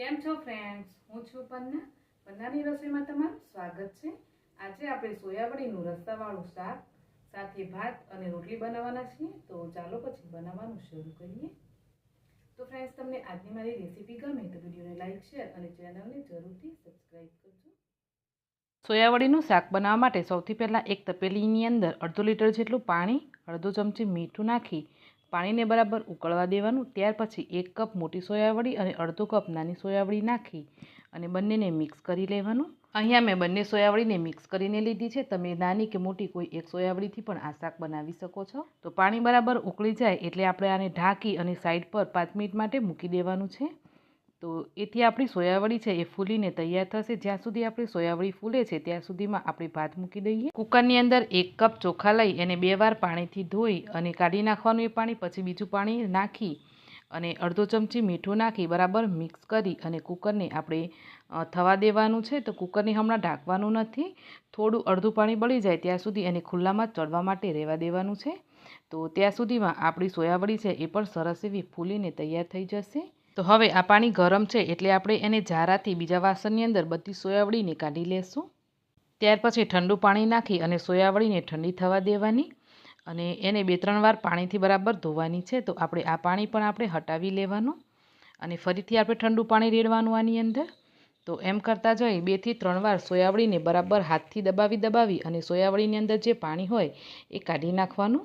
કેમ છો ફ્રેન્ડ્સ હું છું પન્ના. પન્નાની રસોઈમાં તમારું સ્વાગત છે. આજે આપણે સોયાબડીનું રસ્તાવાળું શાક, સાથે ભાત અને રોટલી બનાવવાના છીએ. તો ચાલો પછી બનાવવાનું શરૂ કરીએ. તો ફ્રેન્ડ્સ તમને આજની મારી રેસીપી ગમે તો વિડીયોને લાઈક શેર અને ચેનલને જરૂરથી સબસ્ક્રાઈબ કરજો. સોયાવડીનું શાક બનાવવા માટે સૌથી પહેલાં એક તપેલીની અંદર અડધો લીટર જેટલું પાણી, અડધો ચમચી મીઠું નાખી પાણીને બરાબર ઉકળવા દેવાનું, ત્યાર પછી એક કપ મોટી સોયાવડી અને અડધો કપ નાની સોયાવડી નાખી અને બંનેને મિક્સ કરી લેવાનું. અહીંયા મેં બંને સોયાવળીને મિક્સ કરીને લીધી છે. તમે નાની કે મોટી કોઈ એક સોયાવળીથી પણ આ શાક બનાવી શકો છો. તો પાણી બરાબર ઉકળી જાય એટલે આપણે આને ઢાંકી અને સાઈડ પર પાંચ મિનિટ માટે મૂકી દેવાનું છે. તો એથી આપણી સોયાવળી છે એ ફૂલીને તૈયાર થશે. જ્યાં સુધી આપણી સોયાવળી ફૂલે છે, ત્યાં સુધીમાં આપણે ભાત મૂકી દઈએ. કુકરની અંદર એક કપ ચોખા લઈ અને બે વાર પાણીથી ધોઈ અને કાઢી નાખવાનું એ પાણી, પછી બીજું પાણી નાખી અને અડધો ચમચી મીઠું નાખી બરાબર મિક્સ કરી અને કુકરને આપણે થવા દેવાનું છે. તો કુકરને હમણાં ઢાંકવાનું નથી. થોડું અડધું પાણી બળી જાય ત્યાં સુધી એને ખુલ્લામાં ચડવા માટે રહેવા દેવાનું છે. તો ત્યાં સુધીમાં આપણી સોયાવળી છે એ પણ સરસ એવી ફૂલીને તૈયાર થઈ જશે. તો હવે આ પાણી ગરમ છે એટલે આપણે એને ઝારાથી બીજા વાસણની અંદર બધી સોયાવળીને કાઢી લેશું. ત્યાર પછી ઠંડુ પાણી નાખી અને સોયાવળીને ઠંડી થવા દેવાની અને એને બે ત્રણ વાર પાણીથી બરાબર ધોવાની છે તો આપણે આ પાણી પણ આપણે હટાવી લેવાનું અને ફરીથી આપણે ઠંડુ પાણી રેડવાનું આની અંદર. તો એમ કરતાં જઈ બેથી ત્રણ વાર સોયાવળીને બરાબર હાથથી દબાવી દબાવી અને સોયાવળીની અંદર જે પાણી હોય એ કાઢી નાખવાનું.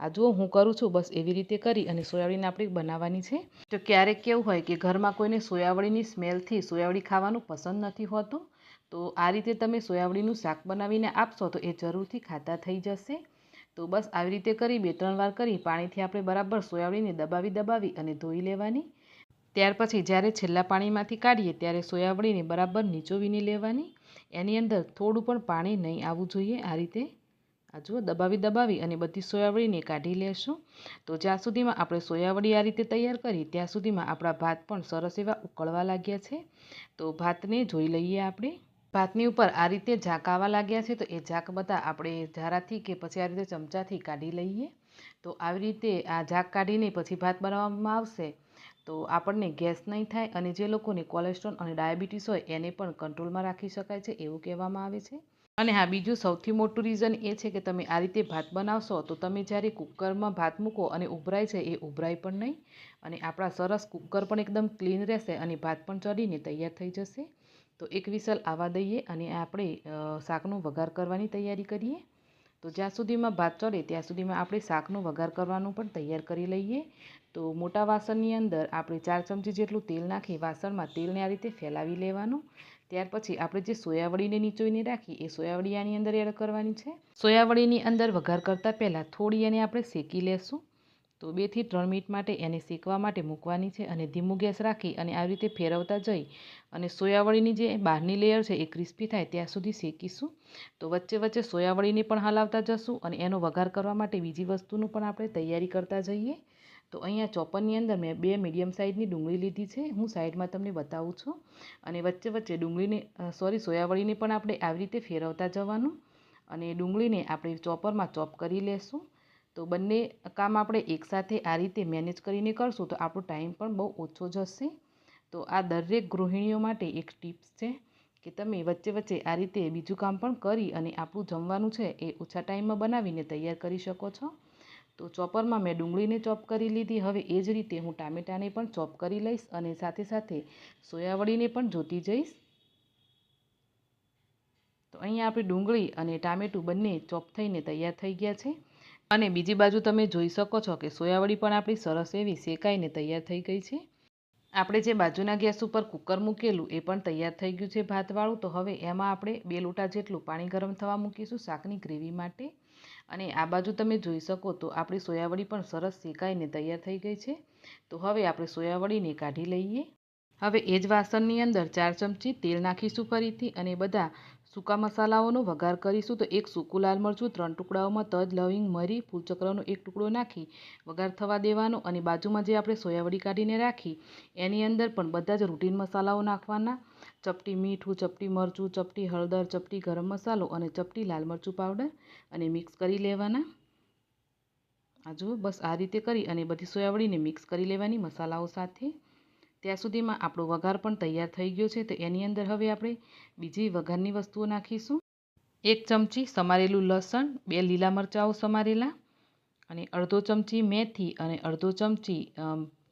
આ જુઓ, હું કરું છું, બસ એવી રીતે કરી અને સોયાવળીને આપણે બનાવવાની છે. તો ક્યારેક કેવું હોય કે ઘરમાં કોઈને સોયાવળીની સ્મેલથી સોયાવળી ખાવાનું પસંદ નથી હોતું, તો આ રીતે તમે સોયાવળીનું શાક બનાવીને આપશો તો એ જરૂરથી ખાતા થઈ જશે. તો બસ આવી રીતે કરી, બે ત્રણ વાર કરી, પાણીથી આપણે બરાબર સોયાવળીને દબાવી દબાવી અને ધોઈ લેવાની. ત્યાર પછી જ્યારે છેલ્લા પાણીમાંથી કાઢીએ ત્યારે સોયાવળીને બરાબર નીચોવીને લેવાની. એની અંદર થોડું પણ પાણી નહીં આવવું જોઈએ આ રીતે. આ જુઓ, દબાવી દબાવી અને બધી સોયાવળીને કાઢી લેશું. તો જ્યાં સુધીમાં આપણે સોયાવળી આ રીતે તૈયાર કરી, ત્યાં સુધીમાં આપણા ભાત પણ સરસ એવા ઉકળવા લાગ્યા છે. તો ભાતને જોઈ લઈએ આપણે. ભાતની ઉપર આ રીતે ઝાંક આવવા લાગ્યા છે, તો એ ઝાંક બધા આપણે ઝારાથી કે પછી આ રીતે ચમચાથી કાઢી લઈએ. તો આવી રીતે આ ઝાંક કાઢીને પછી ભાત બનાવવામાં આવશે. તો આપણને ગેસ નહીં થાય અને જે લોકોને કોલેસ્ટ્રોલ અને ડાયાબિટીસ હોય એને પણ કંટ્રોલમાં રાખી શકાય છે, એવું કહેવામાં આવે છે. અને હા, બીજું સૌથી મોટું રીઝન એ છે કે તમે આ રીતે ભાત બનાવશો, તો તમે જ્યારે કુકરમાં ભાત મૂકો અને ઉભરાય છે, એ ઉભરાય પણ નહીં અને આપણા સરસ કુકર પણ એકદમ ક્લીન રહેશે અને ભાત પણ ચડીને તૈયાર થઈ જશે. તો એક વિસલ આવવા દઈએ અને આપણે શાકનો વઘાર કરવાની તૈયારી કરીએ. તો જ્યાં સુધીમાં ભાત ચડે, ત્યાં સુધીમાં આપણે શાકનો વઘાર કરવાનું પણ તૈયાર કરી લઈએ. તો મોટા વાસણની અંદર આપણે ચાર ચમચી જેટલું તેલ નાખી વાસણમાં તેલને આ રીતે ફેલાવી લેવાનું. ત્યાર પછી આપણે જે સોયાવડીને નીચોઈને રાખી એ સોયાવડી આની અંદર એડ કરવાની છે. સોયાવડીની અંદર વઘાર કરતાં પહેલાં થોડી એને આપણે શેકી લેશું. તો બેથી ત્રણ મિનિટ માટે એને શેકવા માટે મૂકવાની છે અને ધીમું ગેસ રાખી અને આવી રીતે ફેરવતા જઈ અને સોયાવળીની જે બહારની લેયર છે એ ક્રિસ્પી થાય ત્યાં સુધી શેકીશું. તો વચ્ચે વચ્ચે સોયાવળીને પણ હલાવતા જશું અને એનો વઘાર કરવા માટે બીજી વસ્તુનું પણ આપણે તૈયારી કરતા જઈએ. તો અહીંયા ચોપરની અંદર મેં બે મીડિયમ સાઇઝની ડુંગળી લીધી છે. હું સાઈડમાં તમને બતાવું છું. અને વચ્ચે વચ્ચે ડુંગળીને સોરી સોયાવળીને પણ આપણે આવી રીતે ફેરવતા જવાનું. અને ડુંગળીને આપણે ચોપરમાં ચોપ કરી લેશું. તો બંને કામ આપણે એકસાથે આ રીતે મેનેજ કરીને કરશું તો આપણો ટાઈમ પણ બહુ ઓછો જશે. તો આ દરેક ગૃહિણીઓ માટે એક ટિપ્સ છે કે તમે વચ્ચે વચ્ચે આ રીતે બીજું કામ પણ કરી અને આપણું જમવાનું છે એ ઓછા ટાઈમમાં બનાવીને તૈયાર કરી શકો છો. તો ચોપરમાં મેં ડુંગળીને ચોપ કરી લીધી. હવે એ જ રીતે હું ટામેટાને પણ ચોપ કરી લઈશ અને સાથે સાથે સોયાવડીને પણ જોતી જઈશ. તો અહીંયા આપણી ડુંગળી અને ટામેટું બંને ચોપ થઈને તૈયાર થઈ ગયા છે. અને બીજી બાજુ તમે જોઈ શકો છો કે સોયાવડી પણ આપણી સરસ એવી શેકાઈને તૈયાર થઈ ગઈ છે. આપણે જે બાજુના ગેસ ઉપર કુકર મૂકેલું એ પણ તૈયાર થઈ ગયું છે ભાતવાળું. તો હવે એમાં આપણે બે લોટા જેટલું પાણી ગરમ થવા મૂકીશું શાકની ગ્રેવી માટે. અને આ બાજુ તમે જોઈ શકો તો આપણી સોયાવડી પણ સરસ શેકાઈને તૈયાર થઈ ગઈ છે. તો હવે આપણે સોયાવડીને કાઢી લઈએ. હવે એ જ વાસણની અંદર ચાર ચમચી તેલ નાખીશું ફરીથી અને બધા સૂકા મસાલાઓનો વઘાર કરીશું. તો એક સૂકું લાલ મરચું, ત્રણ ટુકડાઓમાં તજ, લવિંગ, મરી, ફૂલચક્રનો એક ટુકડો નાખી વઘાર થવા દેવાનો અને બાજુમાં જે આપણે સોયાવડી કાઢીને રાખી એની અંદર પણ બધા જ રૂટીન મસાલાઓ નાખવાના. ચપટી મીઠું, ચપટી મરચું, ચપટી હળદર, ચપટી ગરમ મસાલો અને ચપટી લાલ મરચું પાવડર અને મિક્સ કરી લેવાના. આ જુઓ, બસ આ રીતે કરી અને બધી સોયાવળીને મિક્સ કરી લેવાની મસાલાઓ સાથે. ત્યાં સુધીમાં આપણો વઘાર પણ તૈયાર થઈ ગયો છે, તો એની અંદર હવે આપણે બીજી વઘારની વસ્તુઓ નાખીશું. એક ચમચી સમારેલું લસણ, બે લીલા મરચાંઓ સમારેલા અને અડધો ચમચી મેથી અને અડધો ચમચી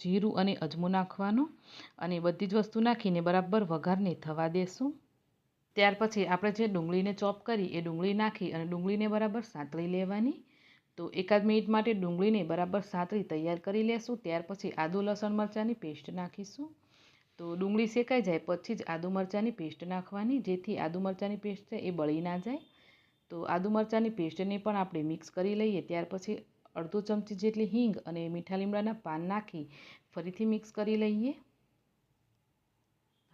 જીરું અને અજમો નાખવાનો અને બધી જ વસ્તુ નાખીને બરાબર વઘારને થવા દેશું. ત્યાર પછી આપણે જે ડુંગળીને ચોપ કરી એ ડુંગળી નાખી અને ડુંગળીને બરાબર સાંતળી લેવાની. તો એકાદ મિનિટ માટે ડુંગળીને બરાબર સાંતળી તૈયાર કરી લેશું. ત્યાર પછી આદુ, લસણ, મરચાંની પેસ્ટ નાખીશું. તો ડુંગળી શેકાઈ જાય પછી જ આદુ, મરચાંની પેસ્ટ નાખવાની. જેથી આદુ, મરચાંની પેસ્ટ છે એ બળી ના જાય. તો આદુ, મરચાંની પેસ્ટને પણ આપણે મિક્સ કરી લઈએ. ત્યાર પછી અડધો ચમચી જેટલી હિંગ અને મીઠા લીમડાના પાન નાખી ફરીથી મિક્સ કરી લઈએ.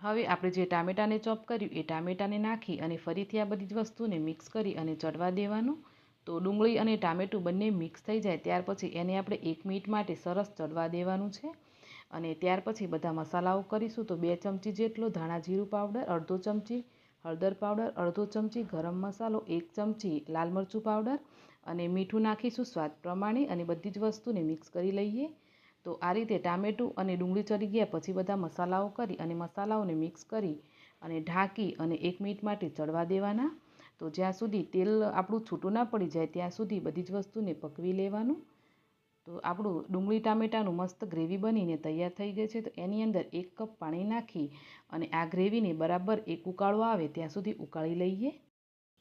હવે આપણે જે ટામેટાને ચોપ કર્યું એ ટામેટાને નાખી અને ફરીથી આ બધી જ વસ્તુને મિક્સ કરી અને ચડવા દેવાનું. તો ડુંગળી અને ટામેટું બંને મિક્સ થઈ જાય ત્યાર પછી એને આપણે એક મિનિટ માટે સરસ ચડવા દેવાનું છે. અને ત્યાર પછી બધા મસાલાઓ કરીશું તો બે ચમચી જેટલો ધાણા જીરું પાવડર, અડધો ચમચી હળદર પાવડર, અડધો ચમચી ગરમ મસાલો, એક ચમચી લાલ મરચું પાવડર અને મીઠું નાખીશું સ્વાદ પ્રમાણે અને બધી જ વસ્તુને મિક્સ કરી લઈએ. તો આ રીતે ટામેટું અને ડુંગળી ચડી ગયા પછી બધા મસાલાઓ કરી અને મસાલાઓને મિક્સ કરી અને ઢાંકી અને એક મિનિટ માટે ચડવા દેવાના. તો જ્યાં સુધી તેલ આપણું છૂટું ના પડી જાય ત્યાં સુધી બધી જ વસ્તુને પકવી લેવાનું. તો આપણું ડુંગળી ટામેટાનું મસ્ત ગ્રેવી બનીને તૈયાર થઈ ગઈ છે. તો એની અંદર એક કપ પાણી નાખી અને આ ગ્રેવીને બરાબર એક ઉકાળો આવે ત્યાં સુધી ઉકાળી લઈએ.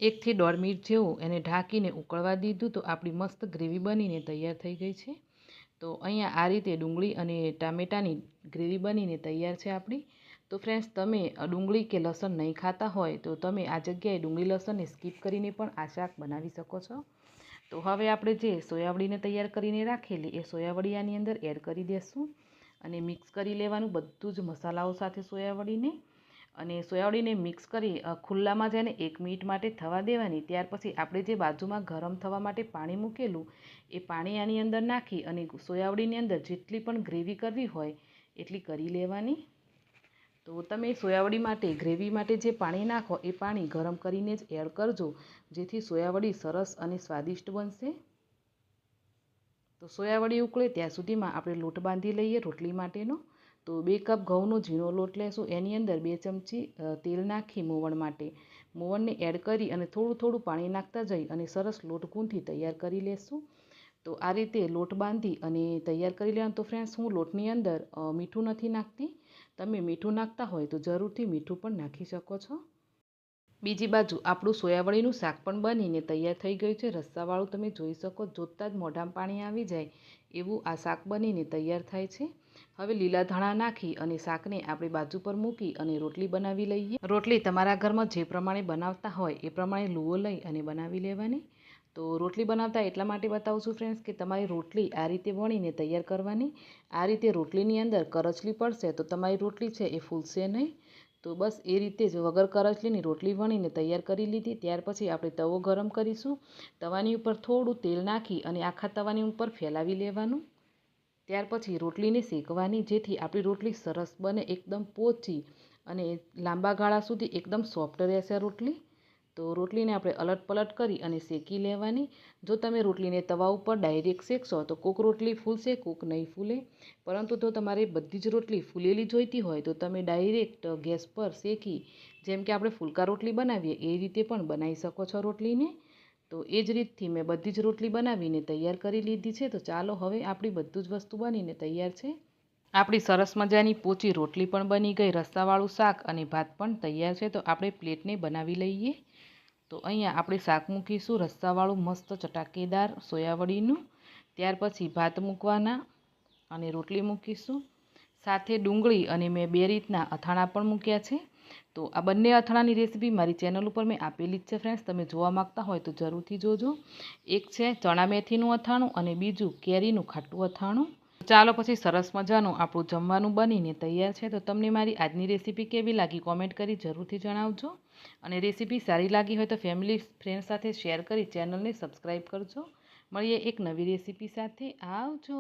એકથી દોઢ મિનિટ જેવું એને ઢાંકીને ઉકળવા દીધું તો આપણી મસ્ત ગ્રેવી બનીને તૈયાર થઈ ગઈ છે. તો અહીંયા આ રીતે ડુંગળી અને ટામેટાની ગ્રેવી બનીને તૈયાર છે આપણી. તો ફ્રેન્ડ્સ, તમે ડુંગળી કે લસણ નહીં ખાતા હોય તો તમે આ જગ્યાએ ડુંગળી લસણને સ્કીપ કરીને પણ આ શાક બનાવી શકો છો. તો હવે આપણે જે સોયાવડીને તૈયાર કરીને રાખેલી એ સોયાવડી આની અંદર એડ કરી દઈશું અને મિક્સ કરી લેવાનું બધું જ મસાલાઓ સાથે સોયાવડીને અને સોયાવડીને મિક્સ કરી ખુલ્લામાં જઈને એક મિનિટ માટે થવા દેવાની, ત્યાર પછી આપણે જે બાજુમાં ગરમ થવા માટે પાણી મૂકેલું, એ પાણી આની અંદર નાખી અને સોયાવડીની અંદર જેટલી પણ ગ્રેવી કરવી હોય એટલી કરી લેવાની. તો તમે સોયાવડી માટે, ગ્રેવી માટે જે પાણી નાખો, એ પાણી ગરમ કરીને જ એડ કરજો, જેથી સોયાવડી સરસ અને સ્વાદિષ્ટ બનશે. તો સોયાવડી ઉકળે ત્યાં સુધીમાં આપણે લોટ બાંધી લઈએ રોટલી માટેનો. તો બે કપ ઘઉંનો ઝીણો લોટ લેશું, એની અંદર બે ચમચી તેલ નાખી મોવણ માટે. મોવણને એડ કરી અને થોડું થોડું પાણી નાખતા જઈ અને સરસ લોટ ગૂંથી તૈયાર કરી લેશું. તો આ રીતે લોટ બાંધી અને તૈયાર કરી લેવાનું. તો ફ્રેન્ડ્સ હું લોટની અંદર મીઠું નથી નાખતી. તમે મીઠું નાખતા હોય તો જરૂરથી મીઠું પણ નાખી શકો છો. બીજી બાજુ, આપણું સોયાવળીનું શાક પણ બનીને તૈયાર થઈ ગયું છે. રસ્સાવાળું તમે જોઈ શકો, જોતાં જ મોઢામાં પાણી આવી જાય એવું આ શાક બનીને તૈયાર થાય છે. હવે લીલા ધાણા નાખી અને શાકને આપણે બાજુ પર મૂકી અને રોટલી બનાવી લઈએ. રોટલી તમારા ઘરમાં જે પ્રમાણે બનાવતા હોય એ પ્રમાણે લુઓ લઈ અને બનાવી લેવાની. તો રોટલી બનાવતા એટલા માટે બતાવું છું ફ્રેન્ડ્સ કે તમારી રોટલી આ રીતે વણીને તૈયાર કરવાની. આ રીતે રોટલીની અંદર કરચલી પડશે તો તમારી રોટલી છે એ ફૂલશે નહીં. તો બસ એ રીતે જ વગર કરચલીની રોટલી વણીને તૈયાર કરી લીધી. ત્યાર પછી આપણે તવો ગરમ કરીશું. તવાની ઉપર થોડું તેલ નાખી અને આખા તવાની ઉપર ફેલાવી લેવાનું. ત્યાર પછી રોટલીને શેકવાની, જેથી આપણી રોટલી સરસ બને, એકદમ પોચી અને લાંબા ગાળા સુધી એકદમ સોફ્ટ રહેશે રોટલી. તો રોટલીને આપણે અલટ પલટ કરી અને શેકી લેવાની. જો તમે રોટલીને તવા ઉપર ડાયરેક્ટ શેકશો તો કોક રોટલી ફૂલશે, કોક નહીં ફૂલે. પરંતુ જો તમારે બધી જ રોટલી ફૂલેલી જોઈતી હોય તો તમે ડાયરેક્ટ ગેસ પર શેકી, જેમ કે આપણે ફુલકા રોટલી બનાવીએ, એ રીતે પણ બનાવી શકો છો રોટલીને. તો એ જ રીતથી મેં બધી જ રોટલી બનાવીને તૈયાર કરી લીધી છે. તો ચાલો હવે આપણી બધું જ વસ્તુ બનીને તૈયાર છે. આપણી સરસ મજાની પોચી રોટલી પણ બની ગઈ. રસ્તાવાળું શાક અને ભાત પણ તૈયાર છે. તો આપણે પ્લેટને બનાવી લઈએ. તો અહીંયા આપણે શાક મૂકીશું. રસ્તાવાળું મસ્ત ચટાકેદાર સોયાવડીનું ત્યાર પછી ભાત મૂકવાના અને રોટલી મૂકીશું. સાથે ડુંગળી અને મેં બે રીતના અથાણા પણ મૂક્યા છે. તો આ બંને અથાણાની રેસીપી મારી ચેનલ ઉપર મેં આપેલી જ છે ફ્રેન્ડ્સ. તમે જોવા માગતા હોય તો જરૂરથી જોજો. એક છે ચણા મેથીનું અથાણું અને બીજું કેરીનું ખાટું અથાણું. ચાલો પછી સરસ મજાનું આપણું જમવાનું બનીને તૈયાર છે. તો તમને મારી આજની રેસીપી કેવી લાગી કોમેન્ટ કરી જરૂરથી જણાવજો. અને રેસીપી સારી લાગી હોય તો ફેમિલી ફ્રેન્ડ સાથે શેર કરી ચેનલને સબસ્ક્રાઈબ કરજો. મળીએ એક નવી રેસીપી સાથે. આવજો.